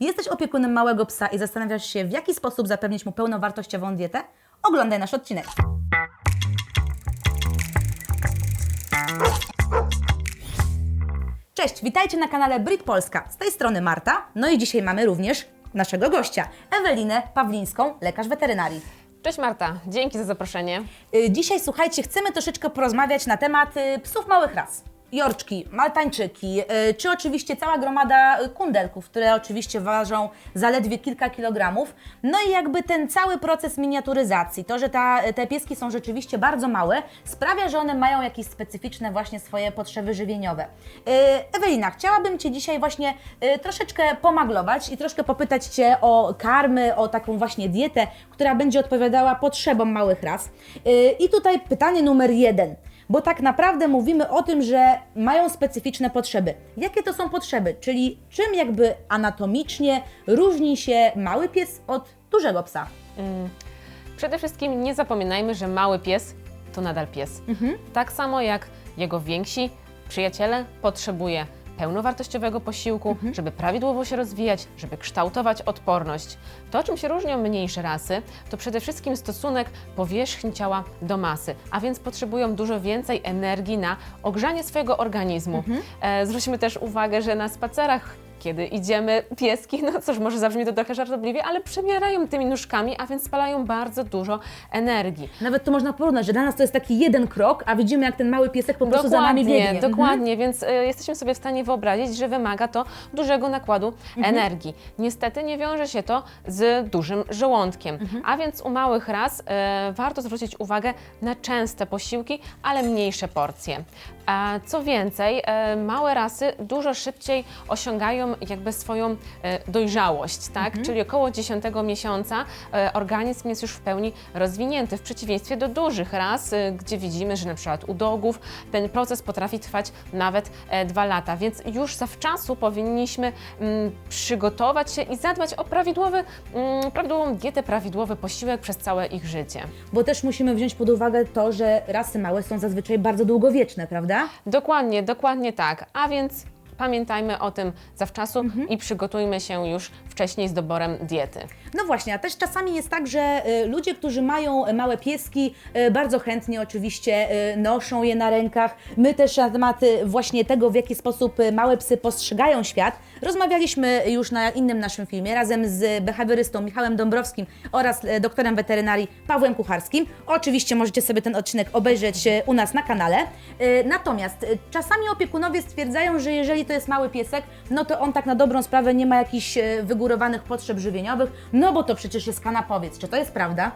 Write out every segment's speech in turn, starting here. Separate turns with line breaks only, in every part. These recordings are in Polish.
Jesteś opiekunem małego psa i zastanawiasz się, w jaki sposób zapewnić mu pełnowartościową dietę? Oglądaj nasz odcinek. Cześć, witajcie na kanale Brit Polska. Z tej strony Marta. No i dzisiaj mamy również naszego gościa, Ewelinę Pawlińską, lekarz weterynarii.
Cześć Marta, dzięki za zaproszenie.
Y, Dzisiaj, słuchajcie, chcemy troszeczkę porozmawiać na temat psów małych ras. Jorczki, maltańczyki, y, czy oczywiście cała gromada kundelków, które oczywiście ważą zaledwie kilka kilogramów. No i jakby ten cały proces miniaturyzacji, to, że ta, te pieski są rzeczywiście bardzo małe, sprawia, że one mają jakieś specyficzne właśnie swoje potrzeby żywieniowe. Y, Ewelina, chciałabym Cię dzisiaj właśnie y, troszeczkę pomaglować i troszkę popytać Cię o karmy, o taką właśnie dietę, która będzie odpowiadała potrzebom małych ras. I tutaj pytanie numer jeden bo tak naprawdę mówimy o tym, że mają specyficzne potrzeby. Jakie to są potrzeby? Czyli czym jakby anatomicznie różni się mały pies od dużego psa?
Przede wszystkim nie zapominajmy, że mały pies to nadal pies. Tak samo jak jego więksi przyjaciele potrzebuje pełnowartościowego posiłku, żeby prawidłowo się rozwijać, żeby kształtować odporność. To, czym się różnią mniejsze rasy, to przede wszystkim stosunek powierzchni ciała do masy, a więc potrzebują dużo więcej energii na ogrzanie swojego organizmu. E, zwróćmy też uwagę, że na spacerach kiedy idziemy pieski, no cóż, może zabrzmi to trochę żartobliwie, ale przemierają tymi nóżkami, a więc spalają bardzo dużo energii.
Nawet to można porównać, że dla nas to jest taki jeden krok, a widzimy jak ten mały piesek po prostu za nami biegnie. Mhm.
Dokładnie, więc y, jesteśmy sobie w stanie wyobrazić, że wymaga to dużego nakładu
Mhm.
energii. Niestety nie wiąże się to z dużym żołądkiem,
Mhm.
a więc u małych ras y, warto zwrócić uwagę na częste posiłki, ale mniejsze porcje. A co więcej, e, małe rasy dużo szybciej osiągają jakby swoją e, dojrzałość, tak?
Mhm.
Czyli około 10 miesiąca e, organizm jest już w pełni rozwinięty, w przeciwieństwie do dużych ras, e, gdzie widzimy, że na przykład u dogów ten proces potrafi trwać nawet dwa lata, więc już zawczasu powinniśmy mm, przygotować się i zadbać o prawidłowy, mm, prawidłową dietę, prawidłowy posiłek przez całe ich życie.
Bo też musimy wziąć pod uwagę to, że rasy małe są zazwyczaj bardzo długowieczne, prawda?
Dokładnie, dokładnie tak. A więc pamiętajmy o tym zawczasu
Mhm.
i przygotujmy się już wcześniej z doborem diety.
No właśnie, a też czasami jest tak, że y, ludzie, którzy mają małe pieski, y, bardzo chętnie oczywiście y, noszą je na rękach. My też na temat właśnie tego, w jaki sposób małe psy postrzegają świat, rozmawialiśmy już na innym naszym filmie razem z behawiorystą Michałem Dąbrowskim oraz doktorem weterynarii Pawłem Kucharskim. Oczywiście możecie sobie ten odcinek obejrzeć u nas na kanale. Natomiast czasami opiekunowie stwierdzają, że jeżeli to jest mały piesek, no to on tak na dobrą sprawę nie ma jakichś e, wygórowanych potrzeb żywieniowych, no bo to przecież jest kanapowiec. Czy to jest prawda?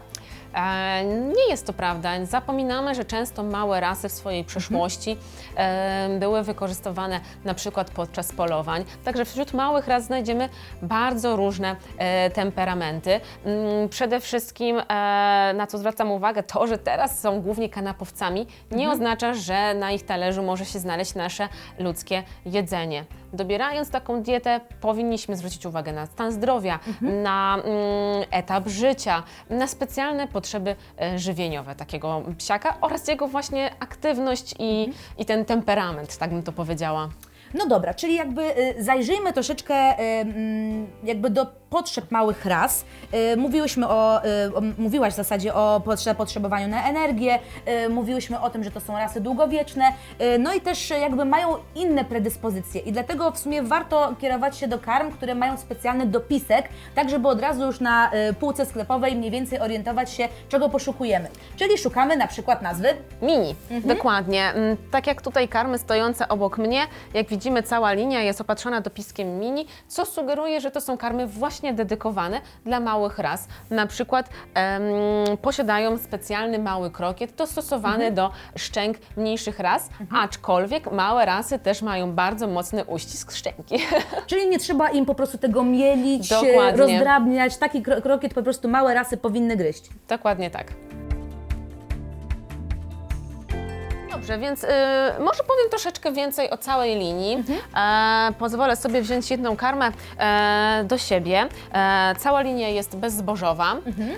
E, nie jest to prawda. Zapominamy, że często małe rasy w swojej przeszłości e, były wykorzystywane na przykład podczas polowań. Także wśród małych ras znajdziemy bardzo różne e, temperamenty. Mm, przede wszystkim, na co zwracam uwagę, to, że teraz są głównie kanapowcami, nie oznacza, że na ich talerzu może się znaleźć nasze ludzkie jedzenie. Dobierając taką dietę, powinniśmy zwrócić uwagę na stan zdrowia, na mm, etap życia, na specjalne potrzeby e, żywieniowe takiego psiaka oraz jego właśnie aktywność i, i ten temperament, tak bym to powiedziała.
No dobra, czyli jakby y, zajrzyjmy troszeczkę y, mm, jakby do potrzeb małych ras. Y, Mówiłyśmy o, y, o, mówiłaś w zasadzie o potrze- potrzebowaniu na energię, y, mówiłyśmy o tym, że to są rasy długowieczne, no i też jakby mają inne predyspozycje i dlatego w sumie warto kierować się do karm, które mają specjalny dopisek, tak żeby od razu już na półce sklepowej mniej więcej orientować się, czego poszukujemy. Czyli szukamy na przykład nazwy
Mini, dokładnie. Mm, Tak jak tutaj karmy stojące obok mnie, jak widzimy cała linia jest opatrzona dopiskiem mini, co sugeruje, że to są karmy właśnie dedykowane dla małych ras. Na przykład posiadają specjalny mały krokiet dostosowany do szczęk mniejszych ras, aczkolwiek małe rasy też mają bardzo mocny uścisk szczęki.
Czyli nie trzeba im po prostu tego mielić,
Dokładnie.
rozdrabniać. Taki kro- krokiet po prostu małe rasy powinny gryźć.
Dokładnie tak.
Dobrze,
więc y, może powiem troszeczkę więcej o całej linii. E, pozwolę sobie wziąć jedną karmę e, do siebie. E, cała linia jest bezzbożowa.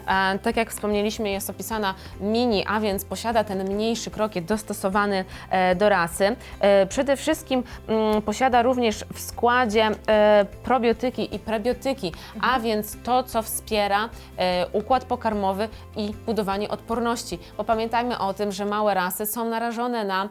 E, tak jak wspomnieliśmy, jest opisana mini, a więc posiada ten mniejszy krokiet dostosowany e, do rasy. E, przede wszystkim mm, posiada również w składzie e, probiotyki i prebiotyki, a więc to, co wspiera e, układ pokarmowy i budowanie odporności. Bo pamiętajmy o tym, że małe rasy są narażone na em,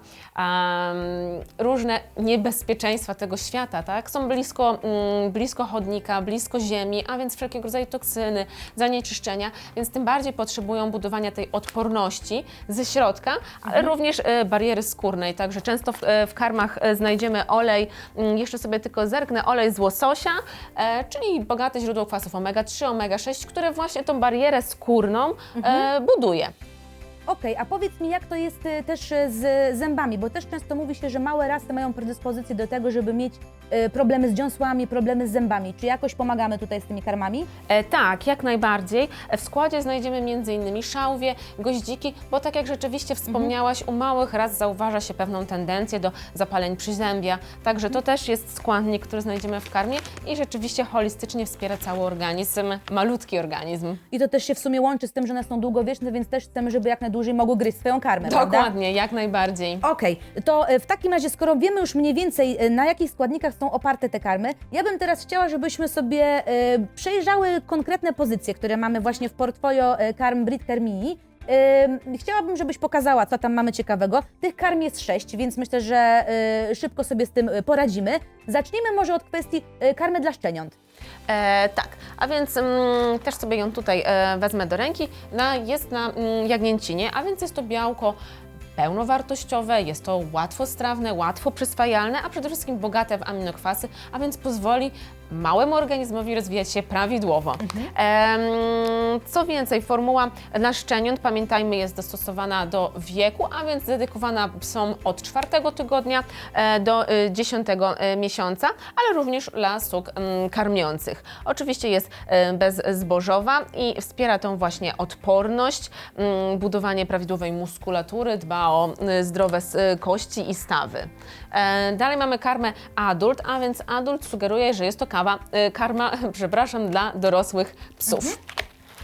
różne niebezpieczeństwa tego świata, tak? Są blisko, mm, blisko chodnika, blisko ziemi, a więc wszelkiego rodzaju toksyny, zanieczyszczenia, więc tym bardziej potrzebują budowania tej odporności ze środka, ale również e, bariery skórnej. Także często w, e, w karmach e, znajdziemy olej, mm, jeszcze sobie tylko zerknę, olej z łososia, e, czyli bogate źródło kwasów omega-3, omega-6, które właśnie tą barierę skórną e, buduje.
Okej, a powiedz mi, jak to jest y, też y, z zębami, bo też często mówi się, że małe rasy mają predyspozycję do tego, żeby mieć y, problemy z dziąsłami, problemy z zębami. Czy jakoś pomagamy tutaj z tymi karmami?
E, tak, jak najbardziej. E, W składzie znajdziemy m.in. szałwie, goździki, bo tak jak rzeczywiście wspomniałaś, u małych raz zauważa się pewną tendencję do zapaleń przyzębia, także to też jest składnik, który znajdziemy w karmie i rzeczywiście holistycznie wspiera cały organizm, malutki organizm.
I to też się w sumie łączy z tym, że one są długowieczne, więc też chcemy, żeby jak najdłużej mogły gryźć swoją karmę, prawda?
Dokładnie, jak najbardziej.
Okej, to e, w takim razie, skoro wiemy już mniej więcej, e, na jakich składnikach są oparte te karmy, ja bym teraz chciała, żebyśmy sobie e, przejrzały konkretne pozycje, które mamy właśnie w portfolio e, karm. E, Chciałabym, żebyś pokazała, co tam mamy ciekawego. Tych karm jest sześć, więc myślę, że e, szybko sobie z tym e, poradzimy. Zacznijmy może od kwestii e, karmy dla szczeniąt.
E, tak, a więc mm, też sobie ją tutaj e, wezmę do ręki. Na, jest na mm, jagnięcinie, a więc jest to białko pełnowartościowe, jest to łatwostrawne, łatwo przyswajalne, a przede wszystkim bogate w aminokwasy, a więc pozwoli małemu organizmowi rozwijać się prawidłowo. Em, co więcej, formuła dla szczeniąt, pamiętajmy, jest dostosowana do wieku, a więc dedykowana są od czwartego tygodnia e, do e, dziesiątego e, miesiąca, ale również dla stóg mm, karmiących. Oczywiście jest bezzbożowa i wspiera tą właśnie odporność, mm, budowanie prawidłowej muskulatury, dba o y, zdrowe y, kości i stawy. E, Dalej mamy karmę adult, a więc adult sugeruje, że jest to kawa, y, karma, przepraszam, dla dorosłych psów.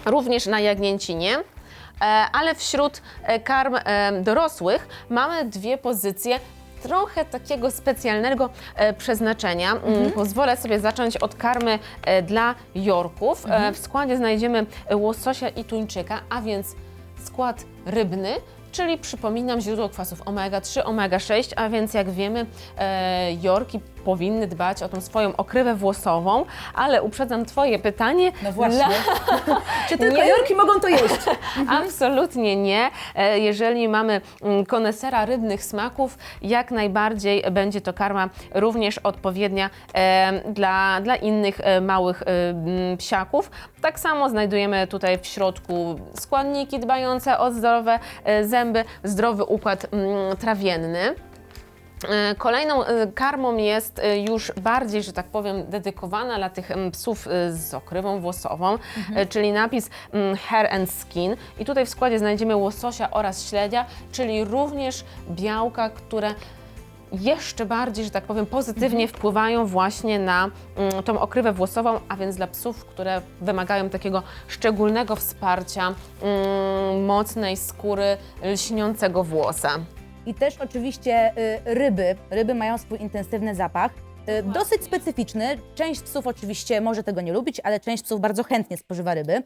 Również na jagnięcinie. E, Ale wśród e, karm e, dorosłych mamy dwie pozycje trochę takiego specjalnego e, przeznaczenia. Mm, Pozwolę sobie zacząć od karmy e, dla jorków. E, w składzie znajdziemy e, łososia i tuńczyka, a więc skład rybny, czyli przypominam źródło kwasów omega-3, omega-6, a więc jak wiemy, e, jorki powinny dbać o tą swoją okrywę włosową, ale uprzedzam Twoje pytanie.
No właśnie.
Dla-
Czy tylko
Nie.
jorki mogą to jeść?
Absolutnie nie. E, Jeżeli mamy mm, konesera rybnych smaków, jak najbardziej będzie to karma również odpowiednia e, dla, dla innych e, małych mm, psiaków. Tak samo znajdujemy tutaj w środku składniki dbające o zdrowe zęby, zdrowy układ mm, trawienny. E, Kolejną e, karmą jest e, już bardziej, że tak powiem, dedykowana dla tych mm, psów z okrywą włosową, e, czyli napis mm, Hair and Skin. I tutaj w składzie znajdziemy łososia oraz śledzia, czyli również białka, które jeszcze bardziej, że tak powiem, pozytywnie wpływają właśnie na mm, tą okrywę włosową, a więc dla psów, które wymagają takiego szczególnego wsparcia mm, mocnej skóry lśniącego włosa.
I też oczywiście y, ryby. Ryby mają swój intensywny zapach. y, Dosyć specyficzny. Część psów oczywiście może tego nie lubić, ale część psów bardzo chętnie spożywa ryby. Y,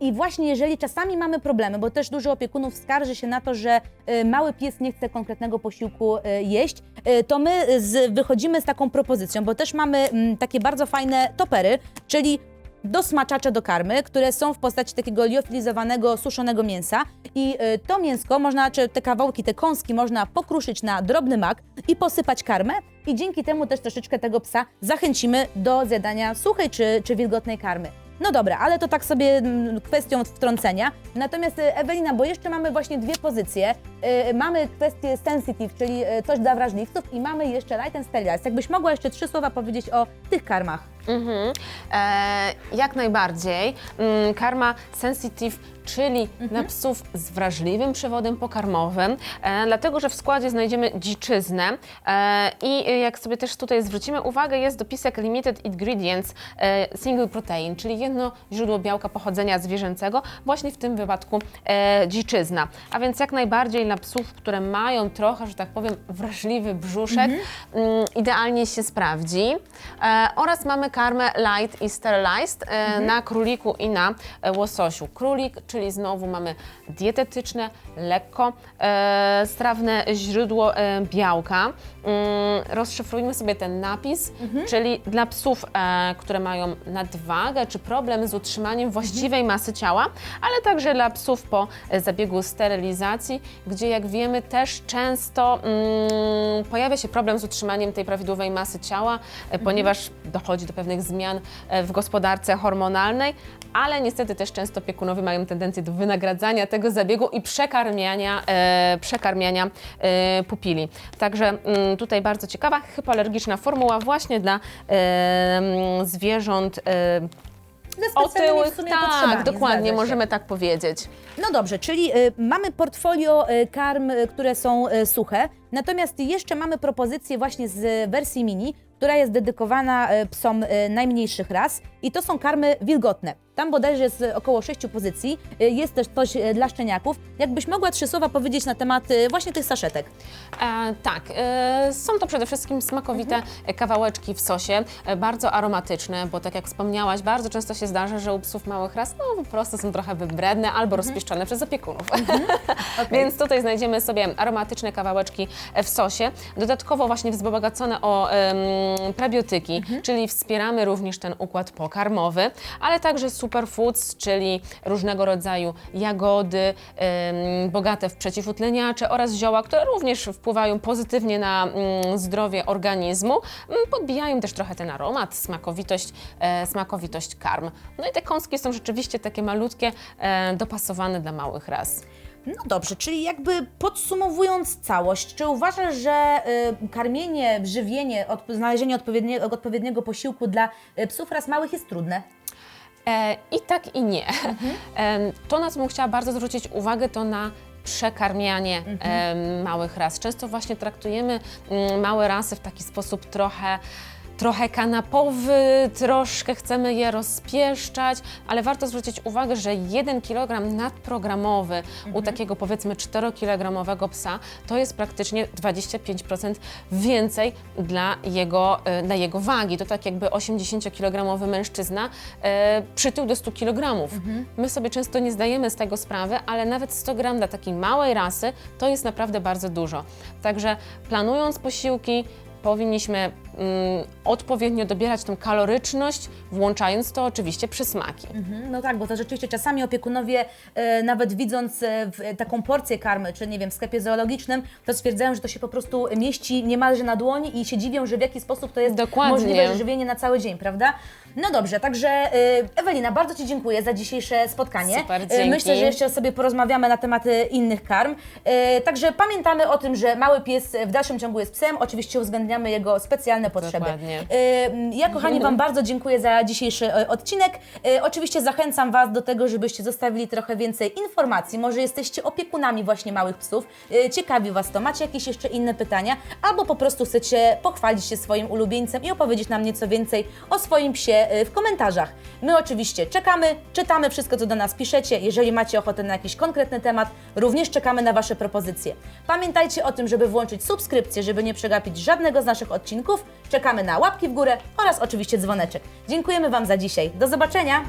I właśnie jeżeli czasami mamy problemy, bo też dużo opiekunów skarży się na to, że y, mały pies nie chce konkretnego posiłku y, jeść, y, to my z, wychodzimy z taką propozycją, bo też mamy mm, takie bardzo fajne topery, czyli dosmaczacze do karmy, które są w postaci takiego liofilizowanego, suszonego mięsa i y, to mięsko można, czy te kawałki, te kąski można pokruszyć na drobny mak i posypać karmę i dzięki temu też troszeczkę tego psa zachęcimy do zjadania suchej czy, czy wilgotnej karmy. No dobra, ale to tak sobie mm, kwestią wtrącenia. Natomiast y, Ewelina, bo jeszcze mamy właśnie dwie pozycje. y, mamy kwestię sensitive, czyli y, coś dla wrażliwców i mamy jeszcze light and sterilized. Jakbyś mogła jeszcze trzy słowa powiedzieć o tych karmach.
Mhm. E, jak najbardziej. Mm, karma sensitive, czyli dla psów z wrażliwym przewodem pokarmowym, e, dlatego że w składzie znajdziemy dziczyznę e, i e, jak sobie też tutaj zwrócimy uwagę, jest dopisek Limited Ingredients e, Single Protein, czyli jedno źródło białka pochodzenia zwierzęcego, właśnie w tym wypadku e, dziczyzna. A więc jak najbardziej dla psów, które mają trochę, że tak powiem, wrażliwy brzuszek, mm, idealnie się sprawdzi. E, oraz mamy karmę light i sterilized e, na króliku i na e, łososiu. Królik, czyli znowu mamy dietetyczne, lekko e, strawne źródło białka. Mm, rozszyfrujmy sobie ten napis, czyli dla psów, które mają nadwagę czy problem z utrzymaniem właściwej masy ciała, ale także dla psów po zabiegu sterylizacji, gdzie jak wiemy też często mm, pojawia się problem z utrzymaniem tej prawidłowej masy ciała, e, ponieważ dochodzi do pewnych zmian e, w gospodarce hormonalnej, ale niestety też często opiekunowie mają tendencję do wynagradzania tego zabiegu i przekarmiania, e, przekarmiania e, pupili. Także mm, tutaj bardzo ciekawa, hypoalergiczna formuła właśnie dla e, mm, zwierząt e, otyłych. Tak, dokładnie, możemy tak powiedzieć.
No dobrze, czyli y, mamy portfolio y, karm, y, które są y, suche, natomiast jeszcze mamy propozycję właśnie z wersji mini, która jest dedykowana y, psom y, najmniejszych ras i to są karmy wilgotne. Tam bodajże jest około sześciu pozycji, y, jest też coś y, dla szczeniaków. Jakbyś mogła trzy słowa powiedzieć na temat y, właśnie tych saszetek?
E, tak, e, są to przede wszystkim smakowite e, kawałeczki w sosie, e, bardzo aromatyczne, bo tak jak wspomniałaś, bardzo często się zdarza, że u psów małych ras no, po prostu są trochę wybredne albo rozpieszczone przez opiekunów. Więc tutaj znajdziemy sobie aromatyczne kawałeczki e, w sosie, dodatkowo właśnie wzbogacone o em, prebiotyki, czyli wspieramy również ten układ pokarmowy, ale także superfoods, czyli różnego rodzaju jagody, bogate w przeciwutleniacze oraz zioła, które również wpływają pozytywnie na mm, zdrowie organizmu, mm, podbijają też trochę ten aromat, smakowitość, e, smakowitość karm. No i te kąski są rzeczywiście takie malutkie, e, dopasowane dla małych ras.
No dobrze, czyli jakby podsumowując całość, czy uważasz, że y, karmienie, żywienie, od, znalezienie odpowiedniego, odpowiedniego posiłku dla y, psów raz małych jest trudne?
E, I tak i nie. Em, to, na co bym chciała bardzo zwrócić uwagę, to na przekarmianie em, małych ras. Często właśnie traktujemy mm, małe rasy w taki sposób trochę trochę kanapowy, troszkę chcemy je rozpieszczać, ale warto zwrócić uwagę, że 1 kg nadprogramowy u takiego powiedzmy 4-kilogramowego psa to jest praktycznie 25% więcej dla jego, e, dla jego wagi. To tak jakby 80-kilogramowy mężczyzna e, przytył do 100 kg. My sobie często nie zdajemy z tego sprawy, ale nawet 100 gram dla takiej małej rasy to jest naprawdę bardzo dużo. Także planując posiłki, powinniśmy odpowiednio dobierać tą kaloryczność, włączając to oczywiście przysmaki.
Mhm, No tak, bo to rzeczywiście czasami opiekunowie, e, nawet widząc e, w, taką porcję karmy, czy nie wiem, w sklepie zoologicznym, to stwierdzają, że to się po prostu mieści niemalże na dłoni i się dziwią, że w jaki sposób to jest
Dokładnie.
możliwe żywienie na cały dzień, prawda? No dobrze, także e, Ewelina, bardzo Ci dziękuję za dzisiejsze spotkanie.
Super,
E,
dzięki.
Myślę, że jeszcze sobie porozmawiamy na tematy innych karm. E, Także pamiętamy o tym, że mały pies w dalszym ciągu jest psem, oczywiście uwzględniamy jego specjalne potrzeby.
Dokładnie.
E, Ja, kochani, Wam bardzo dziękuję za dzisiejszy e, odcinek. E, Oczywiście zachęcam Was do tego, żebyście zostawili trochę więcej informacji. Może jesteście opiekunami właśnie małych psów, ciekawi Was to, macie jakieś jeszcze inne pytania, albo po prostu chcecie pochwalić się swoim ulubieńcem i opowiedzieć nam nieco więcej o swoim psie w komentarzach. My oczywiście czekamy, czytamy wszystko, co do nas piszecie. Jeżeli macie ochotę na jakiś konkretny temat, również czekamy na Wasze propozycje. Pamiętajcie o tym, żeby włączyć subskrypcję, żeby nie przegapić żadnego z naszych odcinków. Czekamy na łapki w górę oraz oczywiście dzwoneczek. Dziękujemy Wam za dzisiaj. Do zobaczenia!